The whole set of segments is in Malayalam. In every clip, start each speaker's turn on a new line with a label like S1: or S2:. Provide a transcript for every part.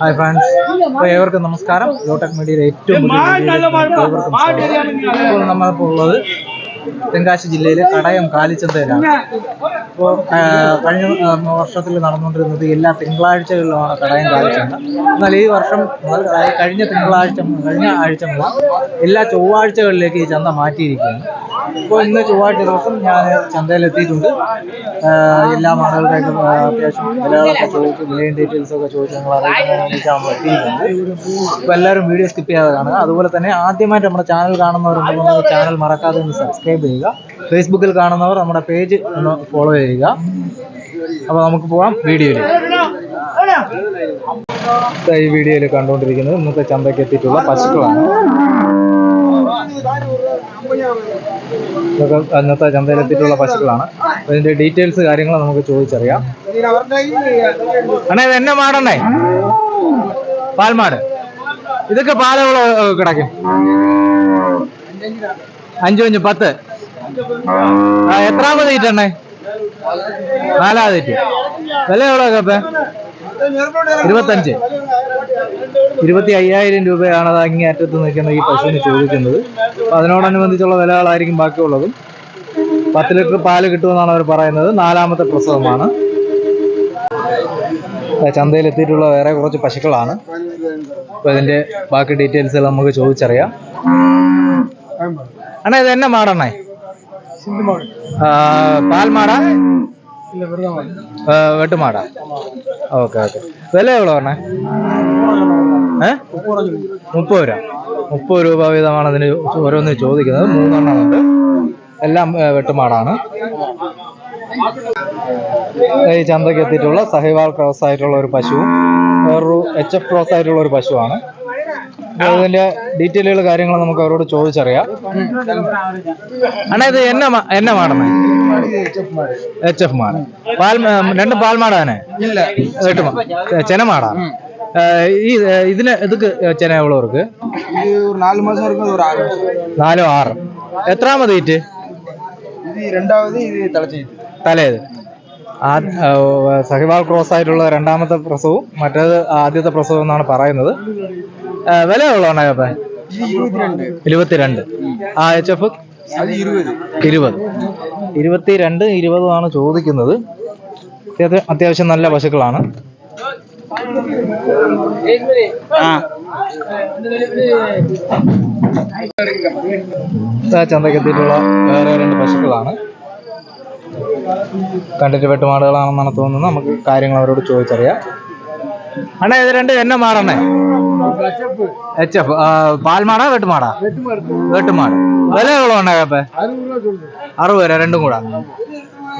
S1: ഹായ് ഫ്രണ്ട്സ് അപ്പോൾ ഏവർക്കും നമസ്കാരം. ലോട്ടക് മീഡിയയിലെ ഏറ്റവും ഇപ്പോൾ നമ്മളിപ്പോൾ ഉള്ളത് തെങ്കാശി ജില്ലയിലെ കടയം കാലിച്ചന്തയിലാണ്. അപ്പോൾ കഴിഞ്ഞ വർഷത്തിൽ നടന്നുകൊണ്ടിരുന്നത് എല്ലാ തിങ്കളാഴ്ചകളിലുമാണ് കടയം കാലിച്ചന്ത. എന്നാൽ ഈ വർഷം മുതൽ കഴിഞ്ഞ തിങ്കളാഴ്ച കഴിഞ്ഞ ആഴ്ച മുതൽ എല്ലാ ചൊവ്വാഴ്ചകളിലേക്ക് ഈ ചന്ത മാറ്റിയിരിക്കുകയാണ്. ഇപ്പോൾ ഇന്ന് ചൊവ്വാഴ്ച ദിവസം ഞാൻ ചന്തയിലെത്തിയിട്ടുണ്ട്. എല്ലാ മാളുകളുടെയൊക്കെ ആ, അത്യാവശ്യം വിലകളൊക്കെ ചോദിച്ച് വിലയും ഡീറ്റെയിൽസൊക്കെ ചോദിച്ച് ഞങ്ങൾ നമ്മൾ എത്തിയിരിക്കുന്നത്. അപ്പോൾ എല്ലാവരും വീഡിയോ സ്കിപ്പ് ചെയ്യാതെ കാണുക അതുപോലെ തന്നെ ആദ്യമായിട്ട് നമ്മുടെ ചാനൽ കാണുന്നവരുണ്ടെങ്കിൽ നമ്മുടെ ചാനൽ മറക്കാതെ ഒന്ന് സബ്സ്ക്രൈബ് ചെയ്യുക. ഫേസ്ബുക്കിൽ കാണുന്നവർ നമ്മുടെ പേജ് ഒന്ന് ഫോളോ ചെയ്യുക. അപ്പോൾ നമുക്ക് പോകാം വീഡിയോയിലേക്ക്. ഈ വീഡിയോയിൽ കണ്ടുകൊണ്ടിരിക്കുന്നത് ഇന്നത്തെ ചന്തയ്ക്ക് എത്തിയിട്ടുള്ള പശുക്കളാണ്. ഇതൊക്കെ അന്നത്തെ ചന്തയിലെത്തിയിട്ടുള്ള പശുക്കളാണ്. അതിന്റെ ഡീറ്റെയിൽസ് കാര്യങ്ങൾ നമുക്ക് ചോദിച്ചറിയാം. അണ്ണാ ഇത് എന്നെ മാടണ്ണേ? പാൽമാട്. ഇതൊക്കെ പാലവള കിടക്കും. അഞ്ചു അഞ്ച് പത്ത്. എത്രാമത് തീറ്റണ്ണേ നാലാമത് ഈറ്റ്. വില എവിടെ കപ്പേ ഇരുപത്തഞ്ച്. ഇരുപത്തി അയ്യായിരം രൂപയാണ് അത് അങ്ങേ അറ്റത്ത് നിൽക്കുന്ന ഈ പശുവിന് ചോദിക്കുന്നത്. അപ്പോൾ അതിനോടനുബന്ധിച്ചുള്ള വിലകളായിരിക്കും ബാക്കിയുള്ളതും. പത്ത് ലിറ്റർ പാൽ കിട്ടുമെന്നാണ് അവർ പറയുന്നത്. നാലാമത്തെ പ്രസവമാണ്. ചന്തയിലെത്തിയിട്ടുള്ള ചന്തയിൽ എത്തിയിട്ടുള്ള വേറെ കുറച്ച് പശുക്കളാണ്. അപ്പൊ ഇതിന്റെ ബാക്കി ഡീറ്റെയിൽസ് എല്ലാം നമുക്ക് ചോദിച്ചറിയാം. അണ്ണാ ഇത് എന്നെ മാടണ്ണേ? ആ, പാൽമാടാ? വെട്ടുമാട ഓക്കെ ഓക്കെ. വില എവിടെ പറഞ്ഞേ? ഏ? മുപ്പത് രൂപ. മുപ്പത് രൂപ വീതമാണ് അതിന് ഓരോന്ന് ചോദിക്കുന്നത്. മൂന്നെണ്ണമുണ്ട് എല്ലാം വെട്ടുമാടാണ്. ഈ ചന്തക്ക് എത്തിയിട്ടുള്ള സഹിവാൾ ക്രോസ് ആയിട്ടുള്ള ഒരു പശുവും വേറൊരു എച്ച് എഫ് ക്രോസ് ആയിട്ടുള്ള ഒരു പശുവാണ്. അതിന്റെ ഡീറ്റെയിലുകൾ കാര്യങ്ങൾ നമുക്ക് അവരോട് ചോദിച്ചറിയാം. അണ്ണാ ഇത് എന്നെ എന്നെ മാടന്ന് എച്ച് എഫ് മാട് പാൽ രണ്ട് പാൽമാടാനെ? ചെനമാടാ? ഈ ഇതിന് ഇതുക്ക് ചെന
S2: എവ്വളോ ഇருக்கு നാല്
S1: നാലും ആറ്. എത്രാമത് ഈറ്റ് തലേത് സഹിവാൾ ക്രോസ് ആയിട്ടുള്ള രണ്ടാമത്തെ പ്രസവവും മറ്റേത് ആദ്യത്തെ പ്രസവം എന്നാണ് പറയുന്നത്. വില
S2: എവ്വളോ അണ്ണാ
S1: ഇരുപത്തിരണ്ട്. ആ എച്ച് എഫ് ഇരുപത്. ഇരുപത്തിരണ്ട് ഇരുപതുമാണ് ചോദിക്കുന്നത്. അത്യാവശ്യം നല്ല പശുക്കളാണ്. ചന്തക്കെത്തിയിട്ടുള്ള വേറെ രണ്ട് പശുക്കളാണ്. കണ്ടിട്ട് വെട്ടുമാടുകളാണെന്നാണ് തോന്നുന്നത്. നമുക്ക് കാര്യങ്ങൾ അവരോട് ചോദിച്ചറിയാം. അണ്ണാ ഇത് രണ്ട് എന്നെ മാറണേ. പാൽമാടാ വെട്ടുമാടാ? വെട്ടുമാട്. மாடா വില மாடா வெட்டு അറുപത് രൂപ രണ്ടും കൂടെ.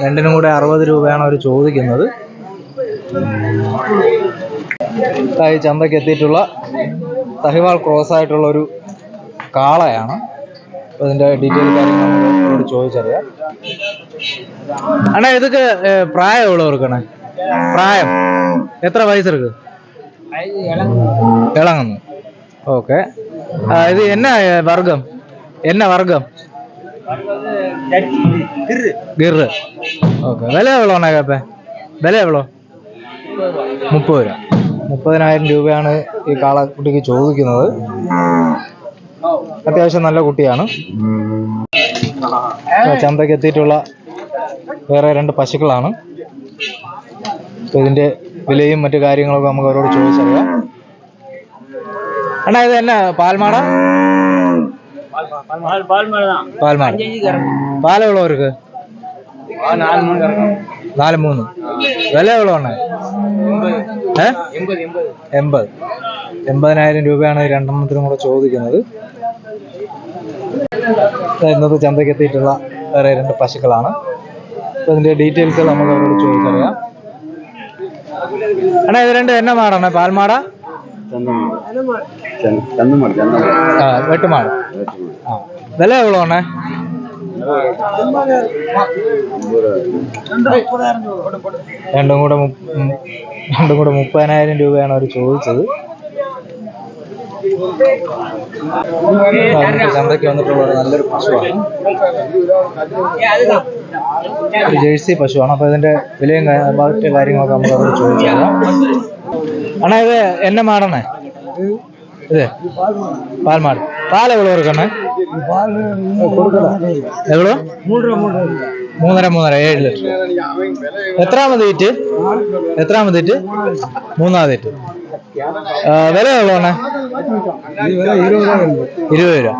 S1: രണ്ടിനും കൂടെ അറുപത് രൂപയാണ് അവർ ചോദിക്കുന്നത്. ഈ ചന്തയ്ക്ക് എത്തിയിട്ടുള്ള തഹിവാൾ ക്രോസ് ആയിട്ടുള്ള ഒരു കാളയാണ്. അതിന്റെ ഡീറ്റെയിൽ കാര്യങ്ങൾ ചോദിച്ചറിയാം. അണ്ണാ ഇതൊക്കെ പ്രായം എവിടെ പ്രായം. എത്ര വയസ്സെടുക്കും ഇളങ്ങുന്നു. ഓക്കെ. ഇത് എന്നാ വർഗം? എന്നാ വർഗം? ഗിറ് ഓക്കെ. വില എവ്വളോണ കേപ്പേ വില എവ്വളോ? മുപ്പത് രൂപ. മുപ്പതിനായിരം രൂപയാണ് ഈ കാളക്കുട്ടിക്ക് ചോദിക്കുന്നത്. അത്യാവശ്യം നല്ല കുട്ടിയാണ്. ചന്തയ്ക്ക് എത്തിയിട്ടുള്ള വേറെ രണ്ട് പശുക്കളാണ്. ഇതിന്റെ വിലയും മറ്റു കാര്യങ്ങളൊക്കെ നമുക്ക് അവരോട് ചോദിച്ചറിയാം. അണ്ണാ ഇത് എന്നാ പാൽമാട? പാൽമാട. പാലുള്ളവർക്ക്? നാല് മൂന്ന്. വില എവിടെ ഉണ്ട് എൺപത്. എൺപതിനായിരം രൂപയാണ് രണ്ടെണ്ണത്തിനും കൂടെ ചോദിക്കുന്നത്. ഇന്നത്തെ ചന്തയ്ക്ക് എത്തിയിട്ടുള്ള വേറെ രണ്ട് പശുക്കളാണ്. അപ്പൊ ഇതിന്റെ ഡീറ്റെയിൽസ് നമുക്ക് അവരോട് ചോദിച്ചറിയാം. அண்ணா ഇത് രണ്ട് என்ன மாடு പാൽമാട? பால் വില வெட்டு மாடு രണ്ടും കൂടെ രണ്ടും കൂടെ മുപ്പതിനായിരം രൂപയാണ് അവർ ചോദിച്ചത്. ചന്തയ്ക്ക് വന്നിട്ടുള്ള നല്ലൊരു പശുവാണ് ഒരു ജേഴ്സി പശുവാണ്. അപ്പൊ ഇതിന്റെ വിലയും ബാക്കി കാര്യങ്ങളൊക്കെ നമ്മൾ അവിടെ ചോദിച്ചതാണ് അണ്ണാ ഇത് എന്നെ മാടണേ? ഇത് പാൽമാട്. പാല എവിടെ കൊടുക്കണേ? എവിടെ മൂന്നര മൂന്നര ഏഴ് ലിറ്റർ. എത്രാമത് ഈറ്റ് എത്രാമത് ഈറ്റ് മൂന്നാമത് ഈറ്റ് വില എവിടെയാണ് ഇരുപത് രൂപ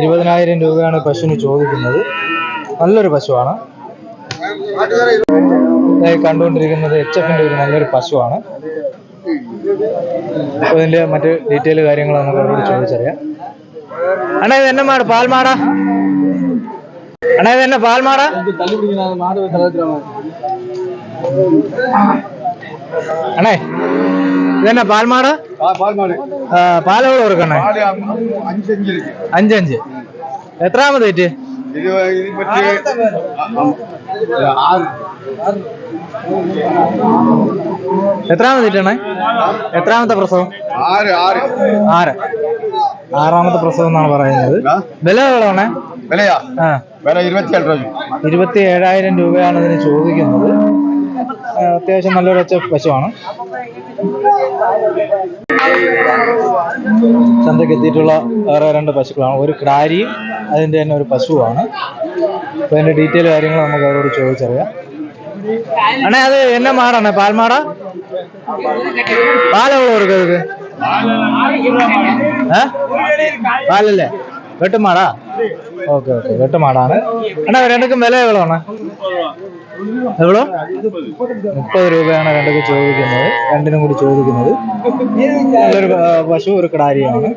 S1: ഇരുപതിനായിരം രൂപയാണ് പശുവിന് ചോദിക്കുന്നത്. നല്ലൊരു പശുവാണ്. കണ്ടുകൊണ്ടിരിക്കുന്നത് എച്ച് എഫിന്റെ ഒരു നല്ലൊരു പശുവാണ്. ഇതിന്റെ മറ്റ് ഡീറ്റെയിൽ കാര്യങ്ങൾ നമുക്ക് അവരോട് ചോദിച്ചറിയാം. അണ്ണാ ഇത് എന്നെ മാട്? പാൽമാടാ? അണ്ണാ ഇത് എന്നെ പാൽമാടാ? അണ്ണേ ഇതെന്നെ പാൽമാട്? പാലോട് കൊടുക്കണേ?
S2: അഞ്ചഞ്ച്
S1: അഞ്ചഞ്ച് എത്രാമത് ഏറ്റ്
S2: ഇത് ഇതിനെപ്പറ്റി
S1: എത്രാമത് ഇട്ടാണ് എത്രാമത്തെ പ്രസവം?
S2: ആറ് ആറ്
S1: ആറ് ആറാമത്തെ പ്രസവം എന്നാണ് പറയുന്നത്. വില എവിടെയാണ്?
S2: വിലയാ? വില ഇരുപത്തിയേഴ് രൂപ.
S1: ഇരുപത്തി ഏഴായിരം രൂപയാണ് ഇതിന് ചോദിക്കുന്നത്. അത്യാവശ്യം നല്ലൊരു പശുവാണ്. ചന്തയ്ക്ക് എത്തിയിട്ടുള്ള വേറെ രണ്ട് പശുക്കളാണ്. ഒരു ക്രാരിയും അതിന്റെ തന്നെ ഒരു പശുവാണ്. അപ്പോൾ അതിന്റെ ഡീറ്റെയിൽ കാര്യങ്ങൾ നമുക്ക് അവരോട് ചോദിച്ചറിയാം. അണ്ണേ അത് എന്നെ മാടാണ് പാൽമാട പാലെവിടെ കൊടുക്കും ഇത് ഏ? പാലല്ലേ? വെട്ടുമാടാ? Okay okay. വെട്ടുമാടാണ്. അണ്ണാ രണ്ടുക്കും വില എവ്വളോണ്? എവ്വളോ മുപ്പത് രൂപയാണ് രണ്ടൊക്കെ ചോദിക്കുന്നത്. രണ്ടിനും കൂടി ചോദിക്കുന്നത്. നല്ലൊരു പശു ഒരു കിടാരിയാണ്.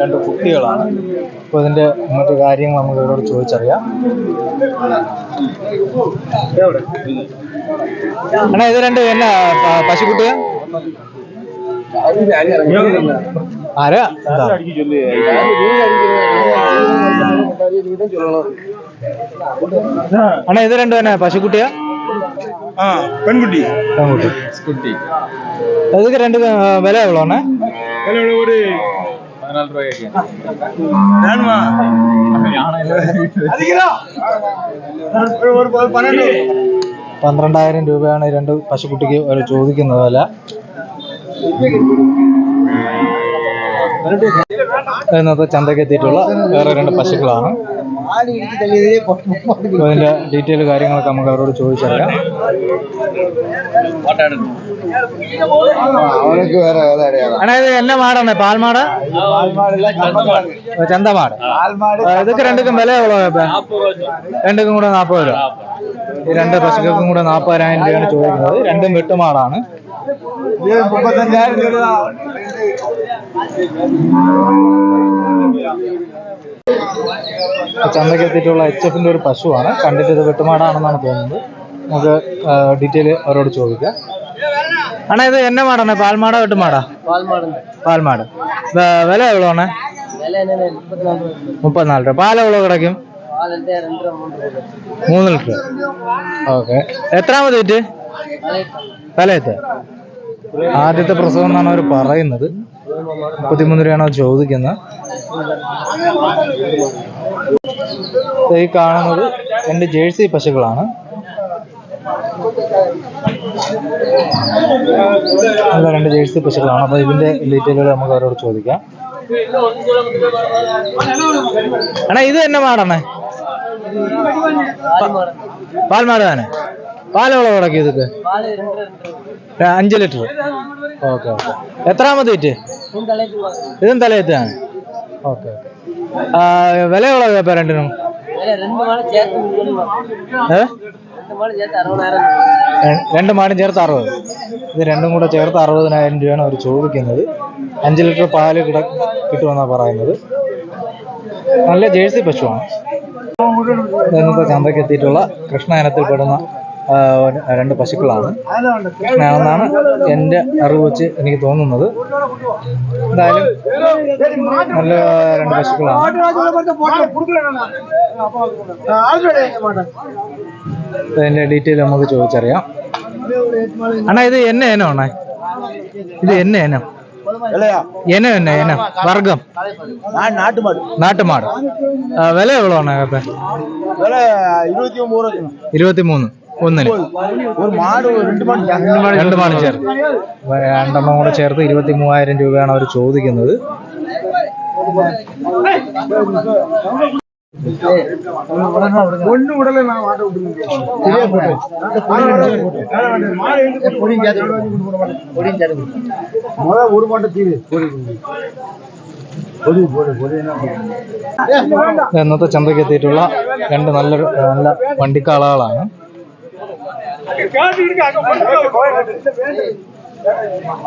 S1: രണ്ട് കുട്ടികളാണ്. അപ്പോൾ ഇതിന്റെ മറ്റു കാര്യങ്ങൾ നമുക്ക് ഇവരോട് ചോദിച്ചറിയാം. അണ്ണാ ഇത് രണ്ട് എന്നാ പശുക്കുട്ടിയ? ആരാ? അണ്ണാ ഇത് രണ്ടു തന്നെ പശുക്കുട്ടിയാ?
S2: ആ പെൺകുട്ടി.
S1: പെൺകുട്ടി.
S2: കുട്ടി
S1: ഇതൊക്കെ രണ്ട് വില എവ്വളോ അണ്ണേ?
S2: വില ഒരു പതിനാല് രൂപയൊക്കെ.
S1: പന്ത്രണ്ടായിരം രൂപയാണ് രണ്ട് പശുക്കുട്ടിക്ക് ചോദിക്കുന്നത് വില. ഇന്നത്തെ ചന്തയ്ക്ക് എത്തിയിട്ടുള്ള വേറെ രണ്ട് പശുക്കളാണ്. അതിന്റെ ഡീറ്റെയിൽ കാര്യങ്ങളൊക്കെ നമുക്ക് അവരോട് ചോദിച്ചറിയാം. ഇത് എന്നെ മാടാണ്? പാൽമാട്? ചന്തമാട്. ഇതൊക്കെ രണ്ടുക്കും വില എവ്വളോ രണ്ടുക്കും കൂടെ നാൽപ്പത് രൂപ. ഈ രണ്ട് പശുക്കൾക്കും കൂടെ നാൽപ്പതിനായിരം രൂപയാണ് ചോദിക്കുന്നത്. രണ്ടും വെട്ടുമാടാണ്.
S2: മുപ്പത്തഞ്ചായിരം രൂപ.
S1: ചന്തയ്ക്ക് എത്തിയിട്ടുള്ള എച്ച് എഫിന്റെ ഒരു പശുവാണ്. കണ്ടിട്ട് ഇത് വെട്ടുമാടാണെന്നാണ് തോന്നുന്നത്. നമുക്ക് ഡീറ്റെയിൽ അവരോട് ചോദിക്കാം. അണ്ണാ ഇത് എന്നെ മാടാണ്? പാൽമാടാ വെട്ടുമാടാ? പാൽമാട്. വില എവിടെ ആണ് മുപ്പത്തിനാല് രൂപ. പാൽ എവിടെ കിടക്കും? മൂന്ന് ലിറ്റർ. ഓക്കെ. എത്രാമത് വിറ്റ്? തലയത്ത് ആദ്യത്തെ പ്രസവം എന്നാണ് അവർ പറയുന്നത്. മുപ്പത്തിമൂന്ന് രൂപയാണ് ചോദിക്കുന്നത്. ഈ കാണുന്നത് രണ്ട് ജേഴ്സി പശുക്കളാണ്. നല്ല രണ്ട് ജേഴ്സി പശുക്കളാണ്. അപ്പൊ ഇതിന്റെ ഡീറ്റെയിലുകൾ നമുക്ക് അവരോട് ചോദിക്കാം. അണ്ണാ ഇത് തന്നെ മാടണ്ണേ പാൽമാട് തന്നെ കിടക്കി ഇതൊക്കെ ര- അഞ്ച് ലിറ്റർ. ഓക്കെ തലയത്താണ് ഓക്കെ ഓക്കെ. വില എവളോ ഇപ്പൊ രണ്ടിനും? ഏ? ര- രണ്ട് മാടും ചേർത്ത് അറുപത്. ഇത് രണ്ടും കൂടെ ചേർത്ത് അറുപതിനായിരം രൂപയാണ് അവർ ചോദിക്കുന്നത്. അഞ്ച് ലിറ്റർ പാൽ കിട കിട്ടുമെന്നാണ് പറയുന്നത്. നല്ല ജേഴ്സി പശുവാണ്. ഇന്നത്തെ ചന്തയ്ക്ക് എത്തിയിട്ടുള്ള കൃഷ്ണ ഇനത്തിൽപ്പെടുന്ന രണ്ട് പശുക്കളാണ്. എന്നാണ് എന്റെ അറിവ് വെച്ച് എനിക്ക് തോന്നുന്നത്. എന്തായാലും നല്ല രണ്ട് പശുക്കളാണ്. അതിന്റെ ഡീറ്റെയിൽ നമുക്ക് ചോദിച്ചറിയാം. അണ്ണാ ഇത് എന്നെ ഇനം അണ്ണാ. ഇത് എന്നെ
S2: വിലയാ?
S1: ഇനം എന്നെ ഇനം വർഗം.
S2: നാട്ടുമാട്.
S1: നാട്ടുമാട്. വില എവ്വളോ അണ്ണാ
S2: ഇരുപത്തി
S1: ഇരുപത്തിമൂന്ന്. ഒന്നിന്
S2: ஒரு மாடு ஒரு ரெண்டு மாடு
S1: രണ്ട് മാട് ചേർത്ത് അപ്പൊ രണ്ടെണ്ണം കൂടെ ചേർത്ത് ഇരുപത്തി മൂവായിരം രൂപയാണ് അവർ ചോദിക്കുന്നത്
S2: ஒண்ணு விடல நான் மாட்டை முத ஒரு மாட்டை தீரு பொடி போடு பொடி என்ன
S1: ഇത് ഇന്നത്തെ ചന്തയ്ക്ക് എത്തിയിട്ടുള്ള രണ്ട് നല്ല നല്ല വണ്ടിക്കാളകളാണ്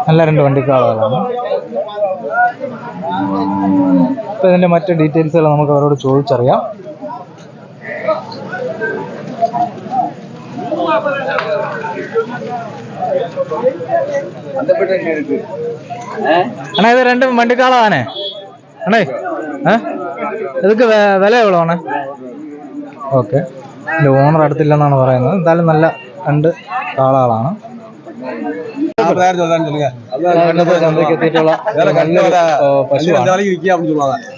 S1: നല്ല രണ്ട് വണ്ടിക്കാളുകളാണ്. ഇപ്പം ഇതിന്റെ മറ്റ് ഡീറ്റെയിൽസുകൾ നമുക്ക് അവരോട് ചോദിച്ചറിയാം. அண்ணா இது ரெண்டு வண்டிக்காலம் தானே அண்ணே இதுக்கு വില എവ്വളോ ആണ് ഓക്കെ. എന്റെ ഓണർ അടുത്തില്ലെന്നാണ് പറയുന്നത്. എന്തായാലും നല്ല രണ്ട് കാളകളാണ്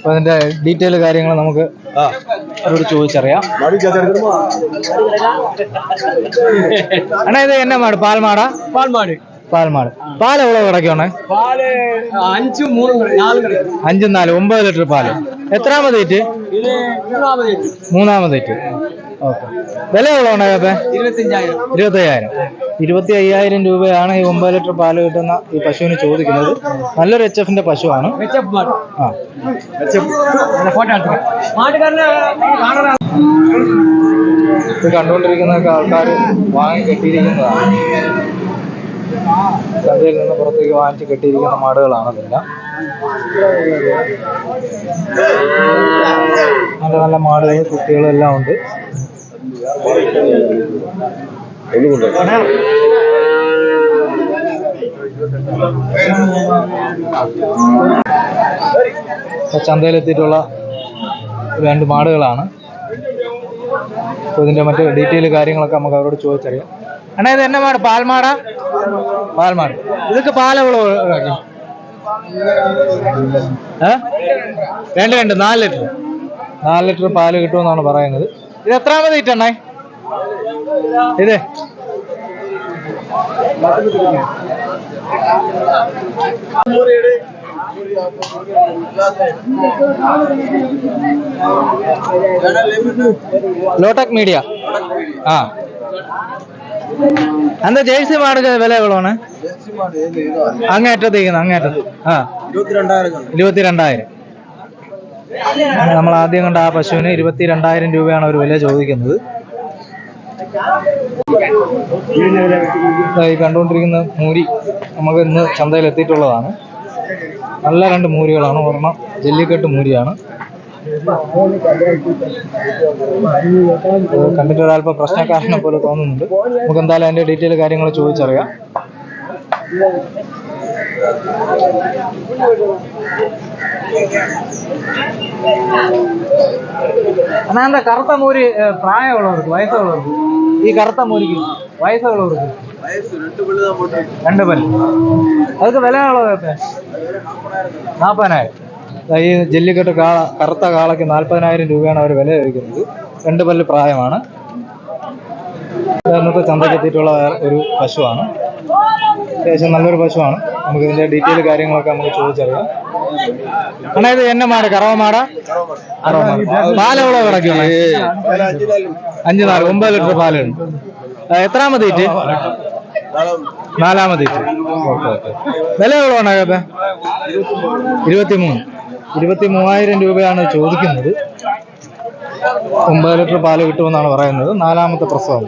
S1: അതിന്റെ ഡീറ്റെയിൽ കാര്യങ്ങൾ നമുക്ക് അവരോട് ചോദിച്ചറിയാം. ഇത് എന്നെ മാട്? പാൽമാടാ?
S3: പാൽമാട്.
S1: പാൽമാട്. പാൽ എവിടെ കിടക്കണേ
S3: അഞ്ചും
S1: അഞ്ചും നാല് ഒമ്പത് ലിറ്റർ പാൽ. എത്രാമത് ഏറ്റ്. മൂന്നാമത് ഏറ്റ്. വില എവിടെയാണ്
S3: ഇരുപത്തി
S1: അയ്യായിരം ഇരുപത്തി അയ്യായിരം രൂപയാണ് ഈ ഒമ്പത് ലിറ്റർ പാൽ കിട്ടുന്ന ഈ പശുവിന് ചോദിക്കുന്നത്. നല്ലൊരു എച്ച് എഫിന്റെ പശുവാണ്. ഇത് കണ്ടുകൊണ്ടിരിക്കുന്നതൊക്കെ ആൾക്കാർ വാങ്ങി കെട്ടിയിരിക്കുന്നതാണ്. ചന്തയിൽ നിന്ന് പുറത്തേക്ക് വാങ്ങിച്ച് കെട്ടിയിരിക്കുന്ന മാടുകളാണ് ഇതെല്ലാം. നല്ല നല്ല മാടുകൾ കുട്ടികളും എല്ലാം ഉണ്ട്. ചന്തയിലെത്തിയിട്ടുള്ള രണ്ട് മാടുകളാണ്. ഇതിന്റെ മറ്റു ഡീറ്റെയിൽ കാര്യങ്ങളൊക്കെ നമുക്ക് അവരോട് ചോദിച്ചറിയാം. അണ്ണാ ഇത് എന്നെ മാട്? പാൽമാടാ? പാൽമാട്. ഇതൊക്കെ പാലവളോ രണ്ട് രണ്ട് നാല് ലിറ്റർ. നാല് ലിറ്റർ പാൽ കിട്ടുമെന്നാണ് പറയുന്നത്. ഇത് എത്രാമത് ഇറ്റണ്ണേ ഇത്. ലോട്ടക് മീഡിയ. ആ. എന്താ ജേഴ്സി മാടുക വില എവളോണ് അങ്ങേറ്റത്തേക്കുന്ന അങ്ങേറ്റത്ത് ആ. ഇരുപത്തിരണ്ടായിരം. നമ്മൾ ആദ്യം കണ്ട ആ പശുവിന് ഇരുപത്തിരണ്ടായിരം രൂപയാണ് അവർ വില ചോദിക്കുന്നത്. ഈ കണ്ടുകൊണ്ടിരിക്കുന്ന മൂരി നമുക്ക് ഇന്ന് ചന്തയിൽ എത്തിയിട്ടുള്ളതാണ് നല്ല രണ്ട് മൂരികളാണ്. ഒരെണ്ണം ജെല്ലിക്കെട്ട് മൂരിയാണ്. കണ്ടിട്ട് ഒരല്പം പ്രശ്നക്കാരനെ പോലെ തോന്നുന്നുണ്ട്. നമുക്ക് എന്തായാലും അതിന്റെ ഡീറ്റെയിൽ കാര്യങ്ങൾ ചോദിച്ചറിയാം. എന്നാ എന്താ കറുത്ത മൂരി പ്രായമുള്ളവർക്ക് വയസ്സുള്ളവർക്ക്? ഈ കറുത്ത മൂരിക്ക് വയസ്സുള്ളവർക്ക് രണ്ട് പല്ല് അതൊക്കെ വില ഉള്ളത് നാൽപ്പതിനായിരം ഈ ജല്ലിക്കെട്ട് കാള കറുത്ത കാളയ്ക്ക് നാൽപ്പതിനായിരം രൂപയാണ് അവർ വില ചോദിക്കുന്നത്. രണ്ട് പല്ല് പ്രായമാണ്. ഇന്നത്തെ ചന്തയ്ക്ക് എത്തിയിട്ടുള്ള ഒരു പശുവാണ്. അത്യാവശ്യം നല്ലൊരു പശുവാണ്. നമുക്ക് ഇതിന്റെ ഡീറ്റെയിൽ കാര്യങ്ങളൊക്കെ നമുക്ക് ചോദിച്ചറിയാം. അണ്ണാ ഇത് എന്നെ മാട് കറവ മാടാ? കറവ മാട്. പാലെവളോ കിടക്കുകയാണ് അഞ്ച് നാല് ഒമ്പത് ലിറ്റർ പാലുണ്ട്. എത്രാമത് ഈറ്റ് നാലാമത് ഈറ്റ് ഓക്കെ വില എവളോ ഉണ്ടാകത്തെ ഇരുപത്തിമൂന്ന്. ഇരുപത്തി മൂവായിരം രൂപയാണ് ചോദിക്കുന്നത്. ഒമ്പത് ലിറ്റർ പാൽ കിട്ടുമെന്നാണ് പറയുന്നത്. നാലാമത്തെ പ്രസവം.